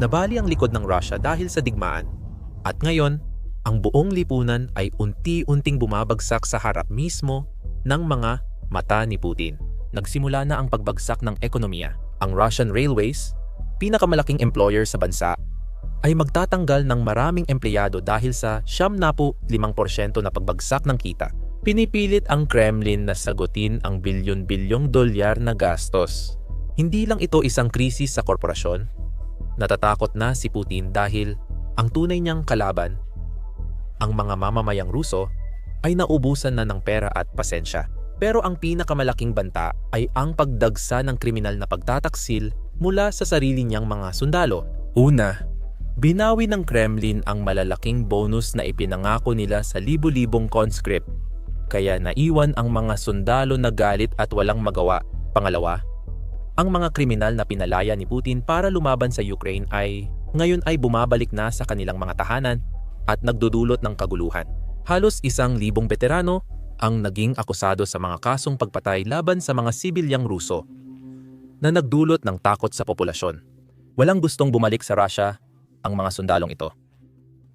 Nabali ang likod ng Russia dahil sa digmaan. At ngayon, ang buong lipunan ay unti-unting bumabagsak sa harap mismo ng mga mata ni Putin. Nagsimula na ang pagbagsak ng ekonomiya. Ang Russian Railways, pinakamalaking employer sa bansa, ay magtatanggal ng maraming empleyado dahil sa siyam na po 5% na pagbagsak ng kita. Pinipilit ang Kremlin na sagutin ang bilyon-bilyong dolyar na gastos. Hindi lang ito isang krisis sa korporasyon. Natatakot na si Putin dahil ang tunay niyang kalaban, ang mga mamamayang Ruso, ay naubusan na ng pera at pasensya. Pero ang pinakamalaking banta ay ang pagdagsa ng kriminal na pagtataksil mula sa sarili niyang mga sundalo. Una, binawi ng Kremlin ang malalaking bonus na ipinangako nila sa libu-libong conscript kaya naiwan ang mga sundalo na galit at walang magawa. Pangalawa, ang mga kriminal na pinalaya ni Putin para lumaban sa Ukraine ay ngayon ay bumabalik na sa kanilang mga tahanan at nagdudulot ng kaguluhan. Halos isang libong veterano ang naging akusado sa mga kasong pagpatay laban sa mga sibilyang Ruso na nagdulot ng takot sa populasyon. Walang gustong bumalik sa Russia ang mga sundalong ito.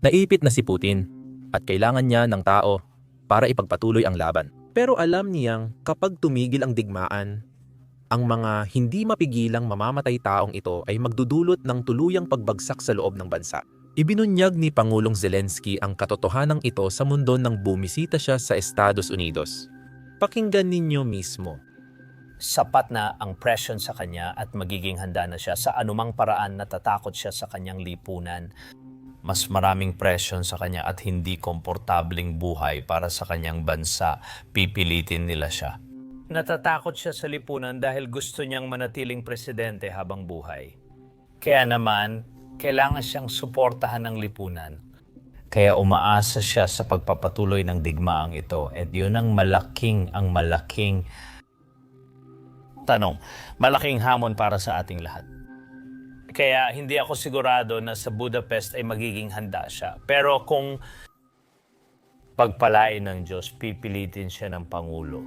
Naipit na si Putin at kailangan niya ng tao para ipagpatuloy ang laban. Pero alam niyang kapag tumigil ang digmaan, ang mga hindi mapigilang mamamatay taong ito ay magdudulot ng tuluyang pagbagsak sa loob ng bansa. Ibinunyag ni Pangulong Zelensky ang katotohanan ito sa mundo nang bumisita siya sa Estados Unidos. Pakinggan ninyo mismo. sapat na ang presyon sa kanya at magiging handa na siya sa anumang paraan na tatakot siya sa kanyang lipunan. Mas maraming presyon sa kanya at hindi komportabling buhay para sa kanyang bansa, pipilitin nila siya. Natatakot siya sa lipunan dahil gusto niyang manatiling presidente habang buhay. Kaya naman, kailangan siyang suportahan ng lipunan. Kaya umaasa siya sa pagpapatuloy ng digmaang ito at yun ang malaking, ang malaking tanong, malaking hamon para sa ating lahat. Kaya hindi ako sigurado na sa Budapest ay magiging handa siya. Pero kung pagpalain ng Diyos, pipilitin siya ng Pangulo.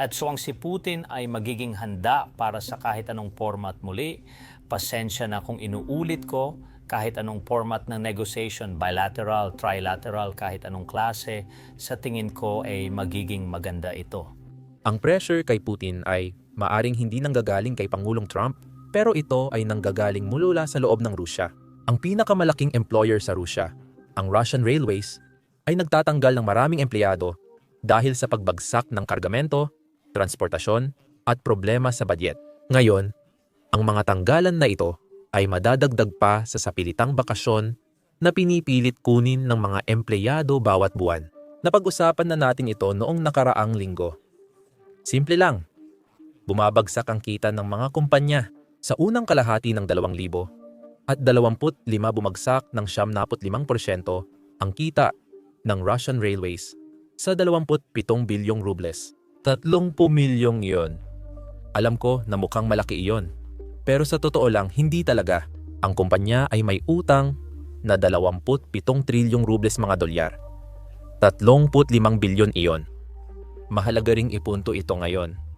At so ang si Putin ay magiging handa para sa kahit anong format muli. Pasensya na kung inuulit ko kahit anong format ng negotiation, bilateral, trilateral, kahit anong klase, sa tingin ko ay magiging maganda ito. Ang pressure kay Putin ay maaring hindi nanggagaling kay Pangulong Trump, pero ito ay nanggagaling mula sa loob ng Rusya. Ang pinakamalaking employer sa Rusya, ang Russian Railways, ay nagtatanggal ng maraming empleyado dahil sa pagbagsak ng kargamento, transportasyon, at problema sa budget. Ngayon, ang mga tanggalan na ito ay madadagdag pa sa sapilitang bakasyon na pinipilit kunin ng mga empleyado bawat buwan. Napag-usapan na natin ito noong nakaraang linggo. Simple lang, bumabagsak ang kita ng mga kumpanya sa unang kalahati ng 2,000 at 25 bumagsak ng 75% ang kita ng Russian Railways sa 27 bilyong rubles. 30 milyong iyon. Alam ko na mukhang malaki iyon. Pero sa totoo lang, hindi talaga. Ang kumpanya ay may utang na 27 trilyong rubles mga dolyar. 35 bilyon iyon. Mahalaga ring ipunto ito ngayon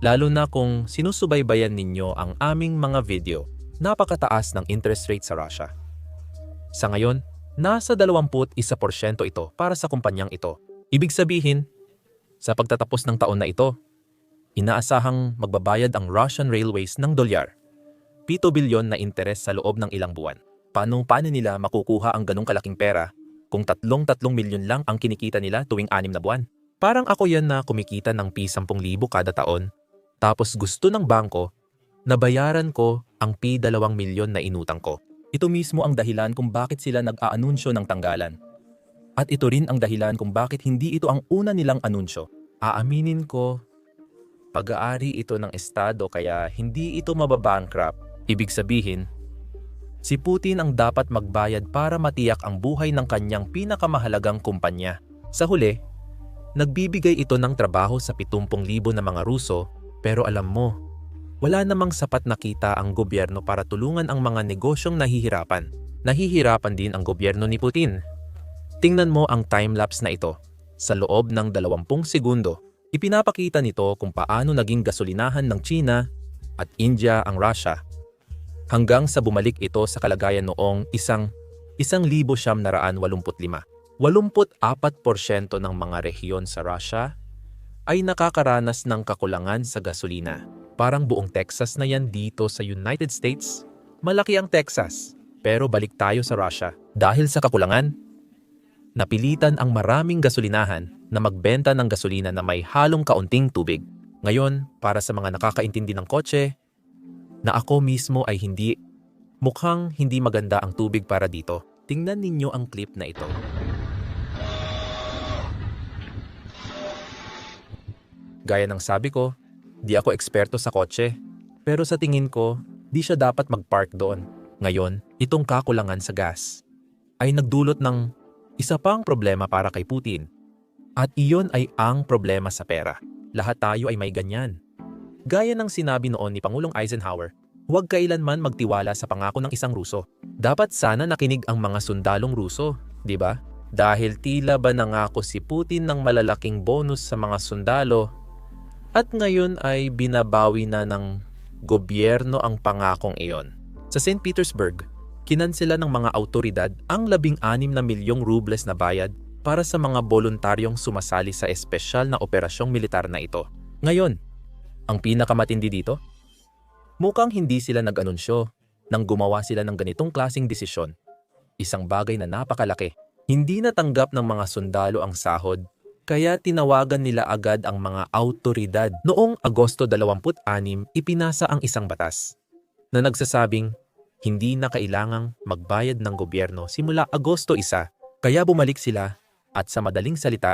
lalo na kung sinusubaybayan ninyo ang aming mga video, napakataas ng interest rate sa Russia. Sa ngayon, nasa 21% ito para sa kumpanyang ito. Ibig sabihin, sa pagtatapos ng taon na ito, inaasahang magbabayad ang Russian Railways ng dolyar. 7 bilyon na interes sa loob ng ilang buwan. Paano paano nila makukuha ang ganong kalaking pera kung tatlong-tatlong milyon lang ang kinikita nila tuwing anim na buwan? Parang ako yan na kumikita ng P10,000 kada taon tapos gusto ng bangko na bayaran ko ang P2 milyon na inutang ko. Ito mismo ang dahilan kung bakit sila nag-aanunsyo ng tanggalan. At ito rin ang dahilan kung bakit hindi ito ang una nilang anunsyo. Aaminin ko, pag-aari ito ng Estado kaya hindi ito mababankrupt. Ibig sabihin, si Putin ang dapat magbayad para matiyak ang buhay ng kanyang pinakamahalagang kumpanya. Sa huli, nagbibigay ito ng trabaho sa 70,000 na mga Ruso pero alam mo, wala namang sapat na kita ang gobyerno para tulungan ang mga negosyong nahihirapan. Nahihirapan din ang gobyerno ni Putin. Tingnan mo ang time-lapse na ito. Sa loob ng 20 segundo, ipinapakita nito kung paano naging gasolinahan ng China at India ang Russia. hanggang sa bumalik ito sa kalagayan noong isang isang libo siyam naraan walumput lima. 84% ng mga rehiyon sa Russia ay nakakaranas ng kakulangan sa gasolina. Parang buong Texas na yan dito sa United States. Malaki ang Texas. Pero balik tayo sa Russia. Dahil sa kakulangan, napilitan ang maraming gasolinahan na magbenta ng gasolina na may halong kaunting tubig. Ngayon, para sa mga nakakaintindi ng kotse, na ako mismo ay hindi, mukhang hindi maganda ang tubig para dito. Tingnan ninyo ang clip na ito. Gaya ng sabi ko, di ako eksperto sa kotse. Pero sa tingin ko, di siya dapat mag-park doon. Ngayon, itong kakulangan sa gas ay nagdulot ng isa pang problema para kay Putin. At iyon ay ang problema sa pera. Lahat tayo ay may ganyan. Gaya ng sinabi noon ni Pangulong Eisenhower, huwag kailanman magtiwala sa pangako ng isang Ruso. Dapat sana nakinig ang mga sundalong Ruso, di ba? Dahil tila ba nangako si Putin ng malalaking bonus sa mga sundalo at ngayon ay binabawi na ng gobyerno ang pangakong iyon. Sa St. Petersburg, kinansela ng mga autoridad ang labing-anim na milyong rubles na bayad para sa mga voluntaryong sumasali sa espesyal na operasyong militar na ito. Ngayon, ang pinakamatindi dito, mukhang hindi sila nag-anunsyo nang gumawa sila ng ganitong klasing desisyon. Isang bagay na napakalaki. Hindi natanggap ng mga sundalo ang sahod kaya tinawagan nila agad ang mga autoridad. Noong Agosto 26, ipinasa ang isang batas na nagsasabing hindi na kailangang magbayad ng gobyerno simula Agosto 1. Kaya bumalik sila at sa madaling salita,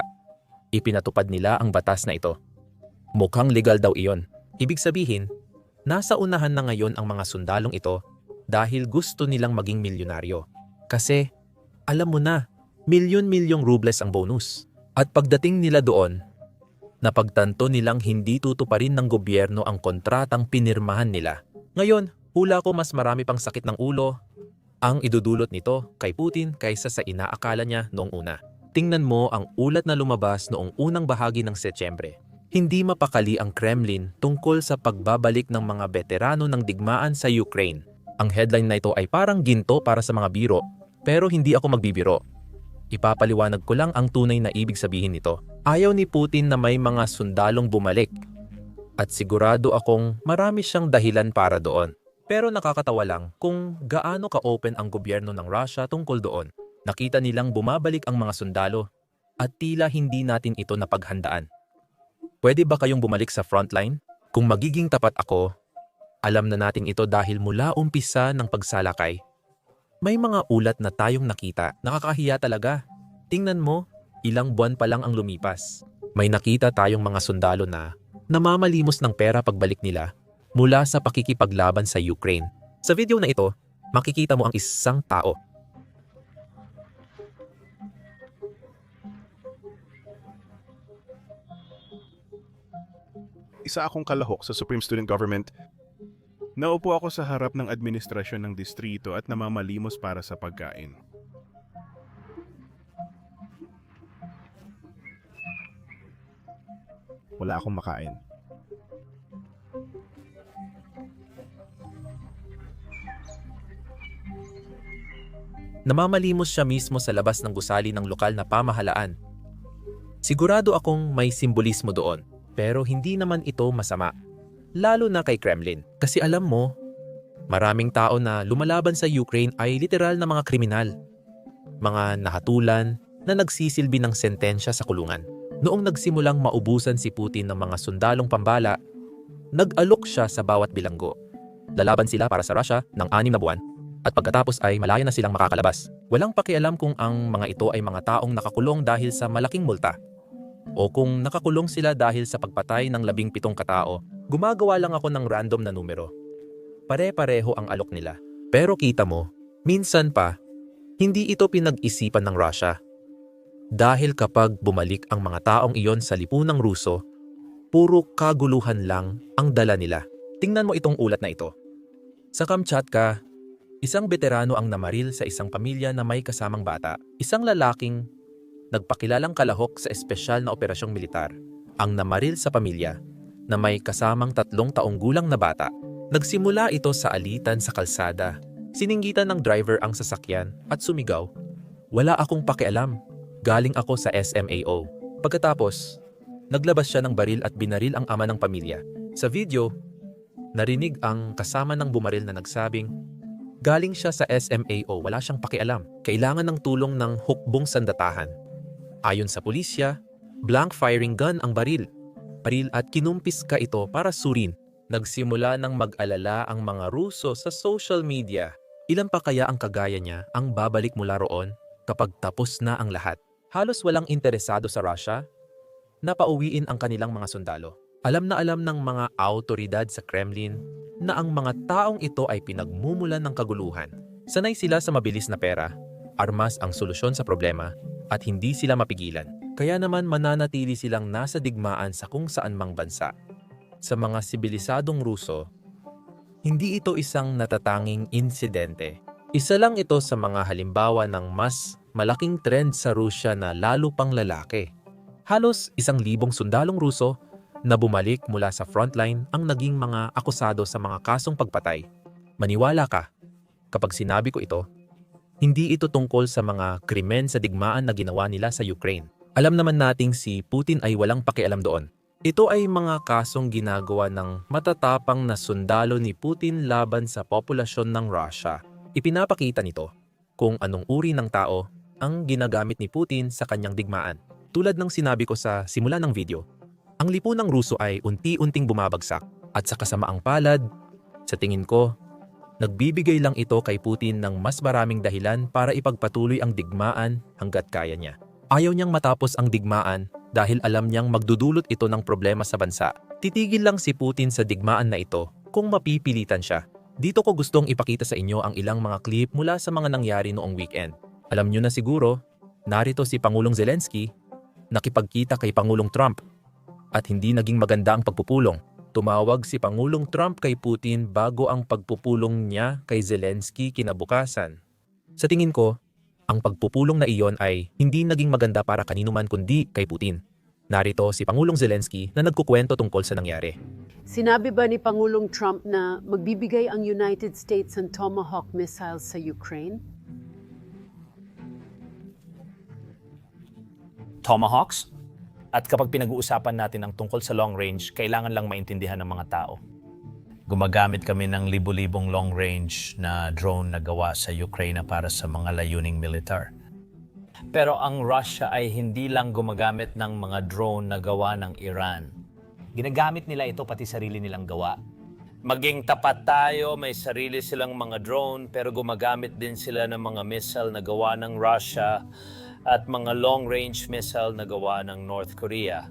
ipinatupad nila ang batas na ito. Mukhang legal daw iyon. Ibig sabihin, nasa unahan na ngayon ang mga sundalong ito dahil gusto nilang maging milyonaryo. Kasi, alam mo na, milyon-milyong rubles ang bonus. At pagdating nila doon, napagtanto nilang hindi tutuparin ng gobyerno ang kontratang pinirmahan nila. Ngayon, hula ko mas marami pang sakit ng ulo ang idudulot nito kay Putin kaysa sa inaakala niya noong una. Tingnan mo ang ulat na lumabas noong unang bahagi ng Setyembre. Hindi mapakali ang Kremlin tungkol sa pagbabalik ng mga veterano ng digmaan sa Ukraine. Ang headline na ito ay parang ginto para sa mga biro, pero hindi ako magbibiro. Ipapaliwanag ko lang ang tunay na ibig sabihin nito. Ayaw ni Putin na may mga sundalong bumalik. At sigurado akong marami siyang dahilan para doon. Pero nakakatawa lang kung gaano ka-open ang gobyerno ng Russia tungkol doon. Nakita nilang bumabalik ang mga sundalo at tila hindi natin ito napaghandaan. Pwede ba kayong bumalik sa frontline? Kung magiging tapat ako, alam na natin ito dahil mula umpisa ng pagsalakay may mga ulat na tayong nakita. Nakakahiya talaga. Tingnan mo, ilang buwan pa lang ang lumipas. May nakita tayong mga sundalo na namamalimos ng pera pagbalik nila mula sa pakikipaglaban sa Ukraine. Sa video na ito, makikita mo ang isang tao. isa akong kalahok sa Supreme Student Government. Naupo ako sa harap ng administrasyon ng distrito at namamalimos para sa pagkain. Wala akong makain. Namamalimos siya mismo sa labas ng gusali ng lokal na pamahalaan. Sigurado akong may simbolismo doon, pero hindi naman ito masama. Lalo na kay Kremlin. Kasi alam mo, maraming tao na lumalaban sa Ukraine ay literal na mga kriminal. Mga nahatulan na nagsisilbi ng sentensya sa kulungan. Noong nagsimulang maubusan si Putin ng mga sundalong pambala, nag-alok siya sa bawat bilanggo. Lalaban sila para sa Russia ng anim na buwan at pagkatapos ay malaya na silang makakalabas. Walang pakialam kung ang mga ito ay mga taong nakakulong dahil sa malaking multa o kung nakakulong sila dahil sa pagpatay ng labing pitong katao. Gumagawa lang ako ng random na numero. Pare-pareho ang alok nila. Pero kita mo, minsan pa, hindi ito pinag-isipan ng Russia. Dahil kapag bumalik ang mga taong iyon sa lipunang Ruso, puro kaguluhan lang ang dala nila. Tingnan mo itong ulat na ito. Sa Kamchatka, isang veterano ang namaril sa isang pamilya na may kasamang bata. Isang lalaking nagpakilalang kalahok sa espesyal na operasyong militar ang namaril sa pamilya na may kasamang tatlong taong gulang na bata. Nagsimula ito sa alitan sa kalsada. Sininggitan ng driver ang sasakyan at sumigaw. Wala akong pakialam. Galing ako sa SMAO. Pagkatapos, naglabas siya ng baril at binaril ang ama ng pamilya. Sa video, narinig ang kasama ng bumaril na nagsabing, Galing siya sa SMAO, wala siyang pakialam. Kailangan ng tulong ng hukbong sandatahan. Ayon sa pulisya, blank firing gun ang baril. Baril at kinumpis ka ito para surin. Nagsimula ng mag-alala ang mga Ruso sa social media. Ilan pa kaya ang kagaya niya ang babalik mula roon kapag tapos na ang lahat? Halos walang interesado sa Russia na pauwiin ang kanilang mga sundalo. Alam na alam ng mga autoridad sa Kremlin na ang mga taong ito ay pinagmumulan ng kaguluhan. Sanay sila sa mabilis na pera, armas ang solusyon sa problema, at hindi sila mapigilan. Kaya naman mananatili silang nasa digmaan sa kung saan mang bansa. Sa mga sibilisadong Ruso, hindi ito isang natatanging insidente. Isa lang ito sa mga halimbawa ng mas malaking trend sa Rusya na lalo pang lalaki. Halos isang libong sundalong Ruso na bumalik mula sa frontline ang naging mga akusado sa mga kasong pagpatay. Maniwala ka, kapag sinabi ko ito, hindi ito tungkol sa mga krimen sa digmaan na ginawa nila sa Ukraine. Alam naman nating si Putin ay walang pakialam doon. Ito ay mga kasong ginagawa ng matatapang na sundalo ni Putin laban sa populasyon ng Russia. Ipinapakita nito kung anong uri ng tao ang ginagamit ni Putin sa kanyang digmaan. Tulad ng sinabi ko sa simula ng video, ang lipunang Ruso ay unti-unting bumabagsak at sa kasamaang palad, sa tingin ko, nagbibigay lang ito kay Putin ng mas maraming dahilan para ipagpatuloy ang digmaan hanggat kaya niya. Ayaw niyang matapos ang digmaan dahil alam niyang magdudulot ito ng problema sa bansa. Titigil lang si Putin sa digmaan na ito kung mapipilitan siya. Dito ko gustong ipakita sa inyo ang ilang mga clip mula sa mga nangyari noong weekend. Alam niyo na siguro, narito si Pangulong Zelensky nakipagkita kay Pangulong Trump at hindi naging maganda ang pagpupulong. Tumawag si Pangulong Trump kay Putin bago ang pagpupulong niya kay Zelensky kinabukasan. Sa tingin ko, ang pagpupulong na iyon ay hindi naging maganda para kanino man kundi kay Putin. Narito si Pangulong Zelensky na nagkukwento tungkol sa nangyari. Sinabi ba ni Pangulong Trump na magbibigay ang United States ng Tomahawk missiles sa Ukraine? Tomahawks. At kapag pinag-uusapan natin ang tungkol sa long range, kailangan lang maintindihan ng mga tao. Gumagamit kami ng libo-libong long range na drone na gawa sa Ukraine para sa mga layuning militar. Pero ang Russia ay hindi lang gumagamit ng mga drone na gawa ng Iran. Ginagamit nila ito pati sarili nilang gawa. Maging tapat tayo, may sarili silang mga drone pero gumagamit din sila ng mga missile na gawa ng Russia at mga long-range missile na gawa ng North Korea.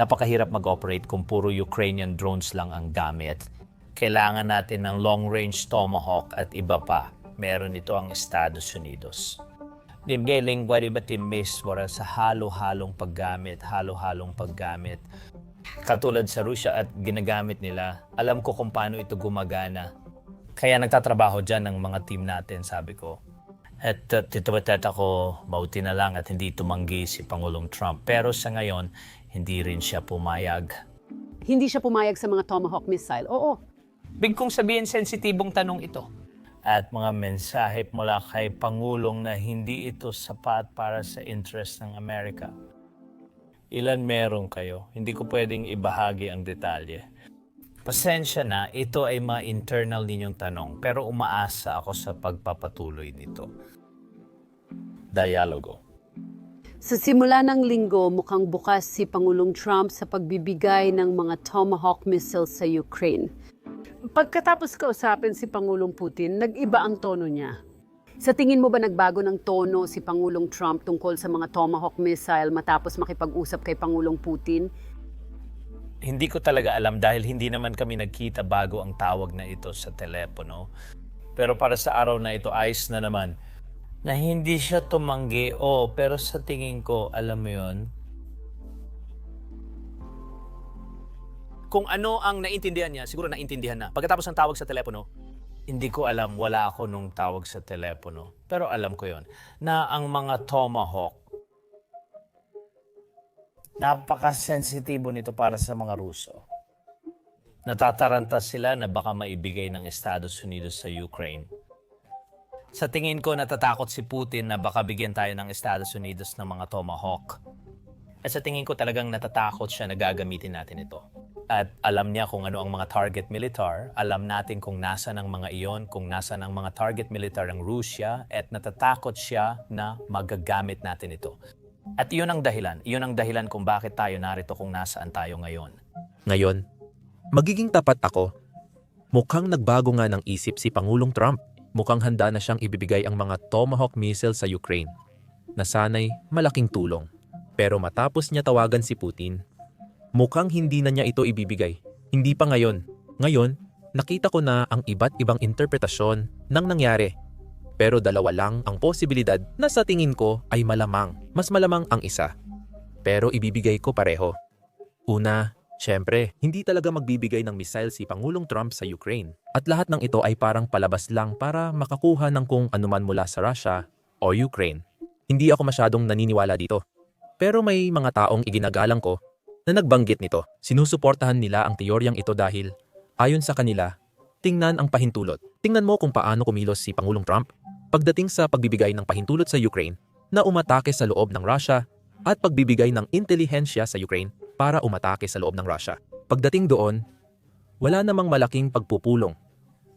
Napakahirap mag-operate kung puro Ukrainian drones lang ang gamit. Kailangan natin ng long-range Tomahawk at iba pa. Meron ito ang Estados Unidos. Nimgeling wari ba timis wara sa halo-halong paggamit, halo-halong paggamit. Katulad sa Russia at ginagamit nila, alam ko kung paano ito gumagana. Kaya nagtatrabaho dyan ng mga team natin, sabi ko. At uh, titawatat ako, mauti na lang at hindi tumanggi si Pangulong Trump. Pero sa ngayon, hindi rin siya pumayag. Hindi siya pumayag sa mga Tomahawk missile. Oo, Big kong sabihin sensitibong tanong ito. At mga mensahe mula kay Pangulong na hindi ito sapat para sa interest ng Amerika. Ilan meron kayo? Hindi ko pwedeng ibahagi ang detalye. Pasensya na, ito ay mga internal ninyong tanong pero umaasa ako sa pagpapatuloy nito. Dialogo. Sa simula ng linggo, mukhang bukas si Pangulong Trump sa pagbibigay ng mga Tomahawk missiles sa Ukraine. Pagkatapos kausapin si Pangulong Putin, nag-iba ang tono niya. Sa tingin mo ba nagbago ng tono si Pangulong Trump tungkol sa mga Tomahawk missile matapos makipag-usap kay Pangulong Putin? Hindi ko talaga alam dahil hindi naman kami nagkita bago ang tawag na ito sa telepono. Pero para sa araw na ito, ayos na naman. Na hindi siya tumanggi. Oh, pero sa tingin ko, alam mo yon Kung ano ang naintindihan niya, siguro naintindihan na. Pagkatapos ng tawag sa telepono, hindi ko alam, wala ako nung tawag sa telepono. Pero alam ko yon na ang mga Tomahawk, napaka-sensitibo nito para sa mga Ruso. Natataranta sila na baka maibigay ng Estados Unidos sa Ukraine. Sa tingin ko, natatakot si Putin na baka bigyan tayo ng Estados Unidos ng mga Tomahawk. At sa tingin ko talagang natatakot siya na gagamitin natin ito. At alam niya kung ano ang mga target militar, alam natin kung nasa ng mga iyon, kung nasa ng mga target militar ang Russia, at natatakot siya na magagamit natin ito. At iyon ang dahilan, iyon ang dahilan kung bakit tayo narito kung nasaan tayo ngayon. Ngayon, magiging tapat ako. Mukhang nagbago nga ng isip si Pangulong Trump. Mukhang handa na siyang ibibigay ang mga Tomahawk missile sa Ukraine na sana'y malaking tulong. Pero matapos niya tawagan si Putin, mukhang hindi na niya ito ibibigay. Hindi pa ngayon. Ngayon, nakita ko na ang iba't ibang interpretasyon ng nangyari. Pero dalawa lang ang posibilidad na sa tingin ko ay malamang. Mas malamang ang isa. Pero ibibigay ko pareho. Una, syempre, hindi talaga magbibigay ng missile si Pangulong Trump sa Ukraine. At lahat ng ito ay parang palabas lang para makakuha ng kung anuman mula sa Russia o Ukraine. Hindi ako masyadong naniniwala dito. Pero may mga taong iginagalang ko na nagbanggit nito. Sinusuportahan nila ang teoryang ito dahil, ayon sa kanila, tingnan ang pahintulot. Tingnan mo kung paano kumilos si Pangulong Trump pagdating sa pagbibigay ng pahintulot sa Ukraine na umatake sa loob ng Russia at pagbibigay ng intelihensya sa Ukraine para umatake sa loob ng Russia. Pagdating doon, wala namang malaking pagpupulong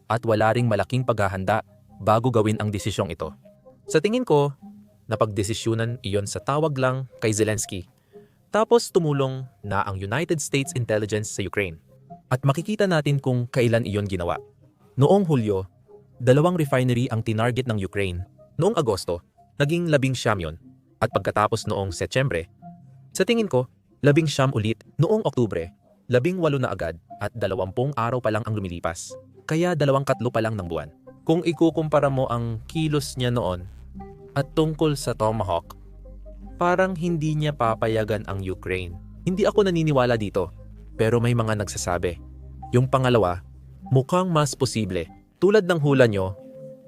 at wala ring malaking paghahanda bago gawin ang desisyong ito. Sa tingin ko, napagdesisyunan iyon sa tawag lang kay Zelensky. Tapos tumulong na ang United States Intelligence sa Ukraine. At makikita natin kung kailan iyon ginawa. Noong Hulyo, dalawang refinery ang tinarget ng Ukraine. Noong Agosto, naging labing siyam yun. At pagkatapos noong Setyembre, sa tingin ko, labing siyam ulit noong Oktubre, labing walo na agad at dalawampung araw pa lang ang lumilipas. Kaya dalawang katlo pa lang ng buwan. Kung ikukumpara mo ang kilos niya noon at tungkol sa Tomahawk, parang hindi niya papayagan ang Ukraine. Hindi ako naniniwala dito, pero may mga nagsasabi. Yung pangalawa, mukhang mas posible. Tulad ng hula nyo,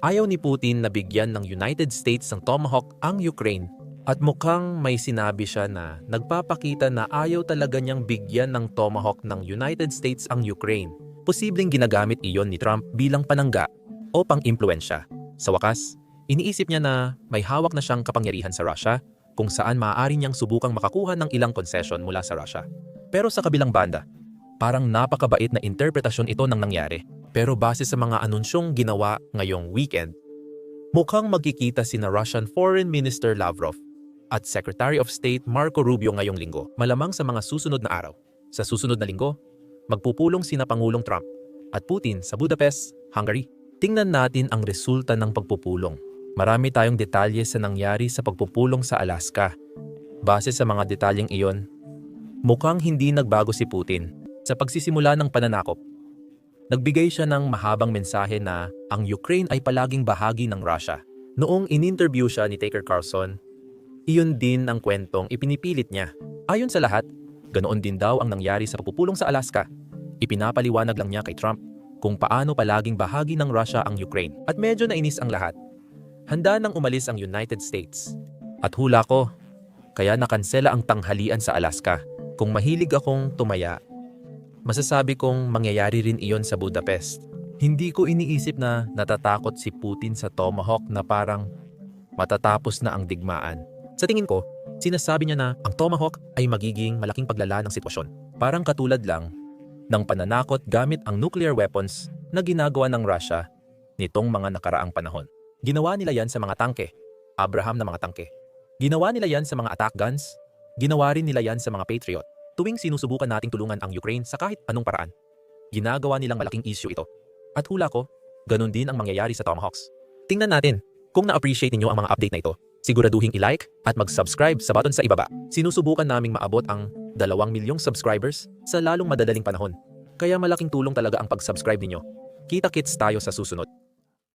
ayaw ni Putin na bigyan ng United States ng Tomahawk ang Ukraine. At mukhang may sinabi siya na nagpapakita na ayaw talaga niyang bigyan ng Tomahawk ng United States ang Ukraine. Posibleng ginagamit iyon ni Trump bilang panangga o pang-impluensya. Sa wakas, iniisip niya na may hawak na siyang kapangyarihan sa Russia kung saan maaari niyang subukang makakuha ng ilang concession mula sa Russia. Pero sa kabilang banda, parang napakabait na interpretasyon ito ng nangyari. Pero base sa mga anunsyong ginawa ngayong weekend, mukhang magkikita sina Russian Foreign Minister Lavrov at Secretary of State Marco Rubio ngayong linggo, malamang sa mga susunod na araw. Sa susunod na linggo, magpupulong sina Pangulong Trump at Putin sa Budapest, Hungary. Tingnan natin ang resulta ng pagpupulong. Marami tayong detalye sa nangyari sa pagpupulong sa Alaska. Base sa mga detalyeng iyon, mukhang hindi nagbago si Putin sa pagsisimula ng pananakop. Nagbigay siya ng mahabang mensahe na ang Ukraine ay palaging bahagi ng Russia. Noong in-interview siya ni Tucker Carlson, iyon din ang kwentong ipinipilit niya. Ayon sa lahat, ganoon din daw ang nangyari sa pagpupulong sa Alaska. Ipinapaliwanag lang niya kay Trump kung paano palaging bahagi ng Russia ang Ukraine. At medyo nainis ang lahat. Handa nang umalis ang United States. At hula ko, kaya nakansela ang tanghalian sa Alaska. Kung mahilig akong tumaya, masasabi kong mangyayari rin iyon sa Budapest. Hindi ko iniisip na natatakot si Putin sa Tomahawk na parang matatapos na ang digmaan. Sa tingin ko, sinasabi niya na ang Tomahawk ay magiging malaking paglala ng sitwasyon. Parang katulad lang ng pananakot gamit ang nuclear weapons na ginagawa ng Russia nitong mga nakaraang panahon. Ginawa nila yan sa mga tangke, Abraham na mga tangke. Ginawa nila yan sa mga attack guns, ginawa rin nila yan sa mga Patriot. Tuwing sinusubukan nating tulungan ang Ukraine sa kahit anong paraan, ginagawa nilang malaking issue ito. At hula ko, ganun din ang mangyayari sa Tomahawks. Tingnan natin kung na-appreciate ninyo ang mga update na ito. Siguraduhin i-like at mag-subscribe sa button sa ibaba. Sinusubukan naming maabot ang 2 milyong subscribers sa lalong madadaling panahon. Kaya malaking tulong talaga ang pag-subscribe ninyo. Kita-kits tayo sa susunod.